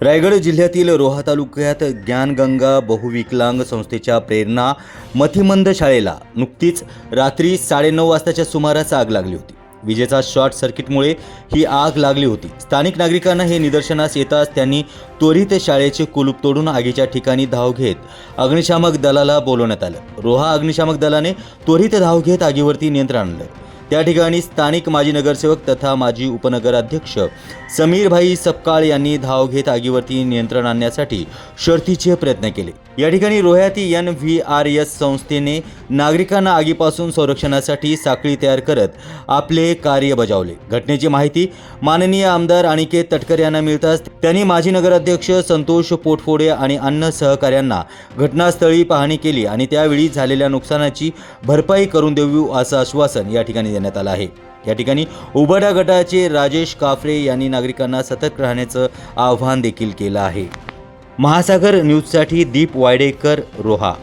रायगड जिल्ह्यातील रोहा तालुक्यात ज्ञानगंगा बहुविकलांग संस्थेच्या प्रेरणा मथिमंद शाळेला नुकतीच रात्री साडेनऊ वाजताच्या सुमारास आग लागली होती. विजेचा शॉर्ट सर्किटमुळे ही आग लागली होती. स्थानिक नागरिकांना हे निदर्शनास येताच त्यांनी त्वरित शाळेचे कुलूप तोडून आगीच्या ठिकाणी धाव घेत अग्निशामक दलाला बोलवण्यात आलं. रोहा अग्निशामक दलाने त्वरित धाव घेत आगीवरती नियंत्रण आणलं. त्या ठिकाणी स्थानिक माजी नगरसेवक तथा माजी उपनगराध्यक्ष समीरभाई सपकाळ यांनी धाव घेत आगीवरती नियंत्रण आणण्यासाठी शर्थीचे प्रयत्न केले. या ठिकाणी रोह्याती एन व्ही आर एस संस्थेने नागरिकांना आगीपासून संरक्षणासाठी साखळी तयार करत आपले कार्य बजावले. घटनेची माहिती माननीय आमदार अनिकेत तटकर यांना मिळताच त्यांनी माजी नगराध्यक्ष संतोष पोटफोडे आणि अन्य सहकाऱ्यांना घटनास्थळी पाहणी केली आणि त्यावेळी झालेल्या नुकसानाची भरपाई करून देऊ असं आश्वासन या ठिकाणी देण्यात आलं आहे. या ठिकाणी उबाडा गटाचे राजेश काफरे यांनी नागरिकांना सतर्क राहण्याचं आवाहन देखील केलं आहे. महासागर न्यूजसाठी दीप वायडेकर रोहा.